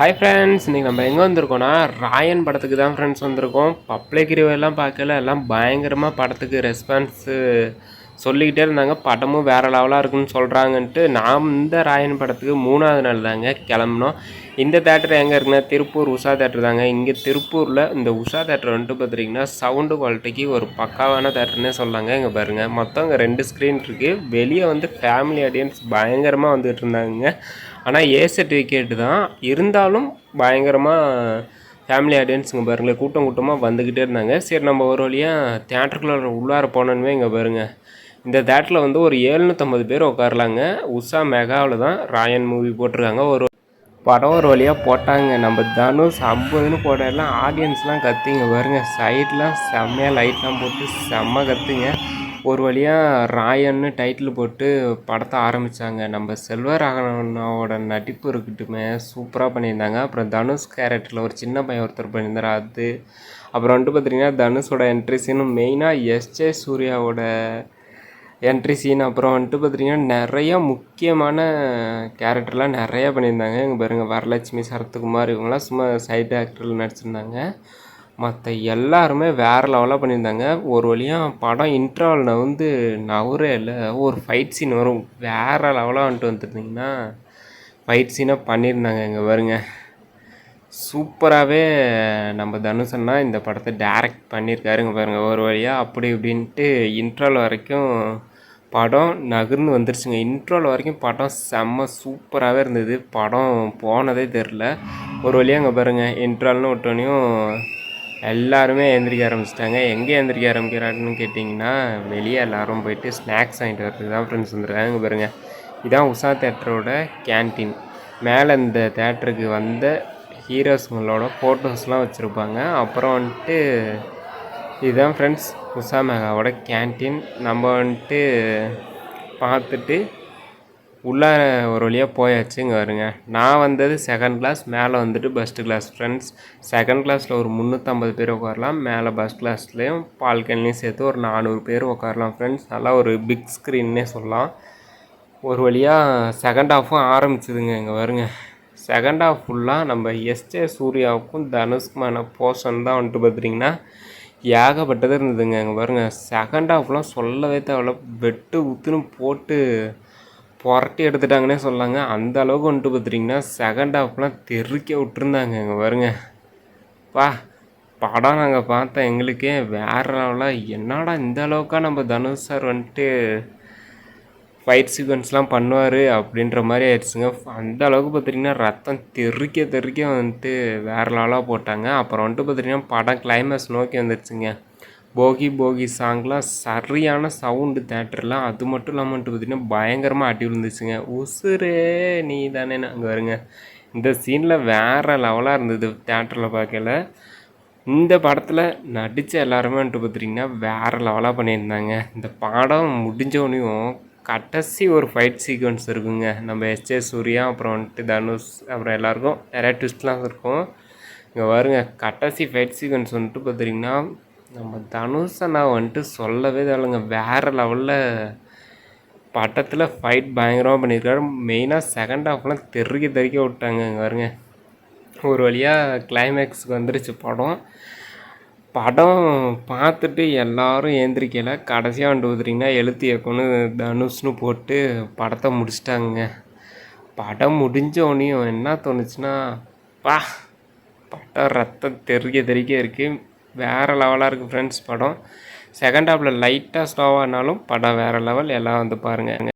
Hi friends இன்றைக்கி நம்ம எங்கே வந்திருக்கோன்னா ராயன் படத்துக்கு தான் ஃப்ரெண்ட்ஸ் வந்திருக்கோம். பப்ளிக் ரிவ்யூலாம் பார்க்கல. எல்லாம் பயங்கரமாக படத்துக்கு ரெஸ்பான்ஸு சொல்லிக்கிட்டே இருந்தாங்க. படமும் வேறு லெவலாக இருக்குன்னு சொல்கிறாங்கன்ட்டு நாம் இந்த ராயன் படத்துக்கு மூணாவது நாள் தாங்க கிளம்புனோம். இந்த தேட்டர் எங்கே இருக்குன்னா திருப்பூர் உஷா தேட்டர் தாங்க. இங்கே திருப்பூரில் இந்த உஷா தேட்டர் வந்துட்டு பார்த்துட்டிங்கன்னா சவுண்டு குவாலிட்டிக்கு ஒரு பக்காவான தேட்டர்னே சொல்லாங்க. இங்கே பாருங்கள் மொத்தம் இங்கே ரெண்டு ஸ்க்ரீன் இருக்குது வெளியே வந்து ஃபேமிலி ஆடியன்ஸ் பயங்கரமாக வந்துகிட்டு இருந்தாங்க ஆனால் ஏ சர்டிஃபிகேட் தான். இருந்தாலும் பயங்கரமாக ஃபேமிலி ஆடியன்ஸுங்க பாருங்களேன். கூட்டம் கூட்டமாக வந்துக்கிட்டே இருந்தாங்க. சரி நம்ம ஒரு வழியாக தேட்டருக்குள்ளே உள்ளார போனோன்னு இங்கே பாருங்கள் இந்த தேட்டரில் வந்து ஒரு ஏழ்நூற்றம்பது பேர் உட்காரலாங்க. உஷா மெகாவில் தான் ராயன் மூவி போட்டிருக்காங்க. ஒரு படம் ஒரு வழியாக போட்டாங்க. நம்ம தனுஷ் ஐம்பதுன்னு போட எல்லாம் ஆடியன்ஸ்லாம் கத்திங்க பாருங்க. சைட்லாம் செம்மையாக லைட்லாம் போட்டு செம்ம கத்துங்க. ஒரு வழியாக ராயன்னு டைட்டில் போட்டு படத்தை ஆரம்பித்தாங்க நம்ம செல்வராகவனோட நடிப்பு இருக்கட்டுமே சூப்பராக பண்ணியிருந்தாங்க. அப்புறம் தனுஷ் கேரக்டரில் ஒரு சின்ன பையன் ஒருத்தர் பண்ணியிருந்தார் அது. அப்புறம் வந்துட்டு பார்த்தீங்கன்னா தனுஷோட என்ட்ரி சீனும் மெயினாக எஸ்ஜே சூர்யாவோட என்ட்ரி சீன் அப்புறம் வந்துட்டு பார்த்திங்கன்னா நிறையா முக்கியமான கேரக்டர்லாம் நிறையா பண்ணியிருந்தாங்க. இங்கே பாருங்கள் வரலட்சுமி சரத்குமார் இவங்களாம் சும்மா சைடு ஆக்டரில் நடிச்சிருந்தாங்க. மற்ற எல்லாருமே வேறு லெவலாக பண்ணியிருந்தாங்க. ஒரு வழியாக படம் இன்ட்ராவில் வந்து நவரே இல்லை ஒரு ஃபைட் சீன் வரும். வேறு லெவலாக வந்துட்டு வந்துருந்தீங்கன்னா ஃபைட் சீனாக பண்ணியிருந்தாங்க இங்கே வருங்க சூப்பராகவே நம்ம தனுஷன்னா இந்த படத்தை டேரக்ட் பண்ணியிருக்காருங்க பாருங்கள் ஒரு வழியாக அப்படி இப்படின்ட்டு இன்ட்ரால் வரைக்கும் படம் நகர்ந்து வந்துருச்சுங்க. இன்ட்ரோல் வரைக்கும் படம் செம்ம சூப்பராகவே இருந்தது. படம் போனதே தெரில ஒரு வழியாக அங்கே பாருங்கள் இன்ட்ரால்னு விட்டோனையும் எல்லாருமே எழுந்திரிக்க ஆரம்பிச்சிட்டாங்க. எங்கே எழுந்திரிக்க ஆரம்பிக்கிறாருன்னு கேட்டிங்கன்னா வெளியே எல்லோரும் போயிட்டு ஸ்நாக்ஸ் வாங்கிட்டு வரதுக்கு தான் ஃப்ரெண்ட்ஸ் வந்துருக்காங்க இங்கே பாருங்கள் இதான் உஷா தேட்டரோட கேன்டீன் மேலே இந்த தேட்டருக்கு வந்த ஹீரோஸுங்களோட ஃபோட்டோஸ்லாம் வச்சுருப்பாங்க. அப்புறம் வந்துட்டு இதுதான் ஃப்ரெண்ட்ஸ் உஷா மேகாவோட கேன்டீன் நம்ம வந்துட்டு பார்த்துட்டு உள்ளார ஒரு வழியாக போயாச்சு இங்கே வருங்க நான் வந்தது செகண்ட் கிளாஸ் மேலே வந்துட்டு ஃபஸ்ட்டு கிளாஸ் ஃப்ரெண்ட்ஸ் செகண்ட் கிளாஸில் ஒரு முந்நூற்றம்பது பேர் உட்காரலாம் மேலே ஃபஸ்ட் கிளாஸ்லேயும் பால்கனிலையும் சேர்த்து ஒரு நானூறு பேர் உட்காரலாம் ஃப்ரெண்ட்ஸ் நல்லா ஒரு பிக் ஸ்க்ரீன்னே சொல்லலாம். ஒரு வழியாக செகண்ட் ஹாஃபும் ஆரம்பிச்சுதுங்க இங்கே வருங்க செகண்ட் ஹாஃப் ஃபுல்லாக நம்ம எஸ்ஜே சூர்யாவுக்கும் தனுஷ்குமான போர்ஷன் தான் வந்துட்டு பார்த்துட்டிங்கன்னா ஏகப்பட்டது இருந்ததுங்க அங்கே பாருங்கள் செகண்ட் ஹாஃப்லாம் சொல்லவே தேவையில்ல. வெட்டு உத்துன்னு போட்டு புரட்டி எடுத்துட்டாங்கன்னே சொல்லாங்க. அந்த அளவுக்கு வந்துட்டு பார்த்துட்டிங்கன்னா செகண்ட் ஹாஃப்லாம் தெருக்க விட்டுருந்தாங்க அங்கே பாருங்க. பா படம் நாங்கள் பார்த்தோம் எங்களுக்கே வேறு லெவலாக என்னடா இந்த அளவுக்காக நம்ம தனுஷ் சார் வந்துட்டு ஃபைட் சீக்வன்ஸ்லாம் பண்ணுவார் அப்படின்ற மாதிரி ஆயிடுச்சுங்க. அந்த அளவுக்கு பார்த்துட்டிங்கன்னா ரத்தம் தெருக்க தெருக்க வந்துட்டு வேறு லெவலாக போட்டாங்க. அப்புறம் வந்துட்டு பார்த்திங்கன்னா படம் கிளைமேக்ஸ் நோக்கி வந்துடுச்சுங்க போகி போகி சாங்லாம் சரியான சவுண்டு தேட்டர்லாம் அது மட்டும் இல்லாமல் வந்துட்டு பார்த்திங்கன்னா பயங்கரமாக அடி விழுந்துச்சுங்க. உசுரே நீ தானே அங்கே வருங்க இந்த சீனில் வேறு லெவலாக இருந்தது தேட்டரில் பார்க்கல இந்த படத்தில் நடித்த எல்லாருமே வந்துட்டு பார்த்துட்டிங்கன்னா வேறு லெவலாக பண்ணியிருந்தாங்க. இந்த படம் முடிஞ்சோடனையும் கடைசி ஒரு ஃபைட் சீக்வன்ஸ் இருக்குங்க. நம்ம எஸ்ஜே சூர்யா அப்புறம் வந்துட்டு தனுஷ் அப்புறம் எல்லாருக்கும் நிறையா ட்விஸ்ட்லாம் இருக்கும். இங்கே வருங்க கடைசி ஃபைட் சீக்வன்ஸ் வந்துட்டு பார்த்துட்டிங்கன்னா நம்ம தனுஷை நான் வந்துட்டு சொல்லவே தேவைங்க வேறு லெவலில் பட்டத்தில் ஃபைட் பயங்கரமாக பண்ணியிருக்காரு. மெயினாக செகண்ட் ஹாஃப்லாம் தெருக்கி தெறிக்க விட்டாங்க இங்கே வருங்க ஒரு வழியாக கிளைமேக்ஸுக்கு வந்துருச்சு படம். படம் பார்த்துட்டு எல்லோரும் ஏந்திரிக்கலை கடைசியாக வந்து ஊதுறீங்கன்னா எழுத்து இயக்கம்னு தனுஷ்னு போட்டு படத்தை முடிச்சிட்டாங்க படம் முடிஞ்சோடனையும் என்ன தோணுச்சுன்னா பா படம் ரத்தம் தெறிக்க தெறிக்க இருக்குது வேறு லெவலாக இருக்குது ஃப்ரெண்ட்ஸ் படம். செகண்ட் ஹாஃபில் லைட்டாக ஸ்லோவானாலும் படம் வேறு லெவல் எல்லாம் வந்து பாருங்கள்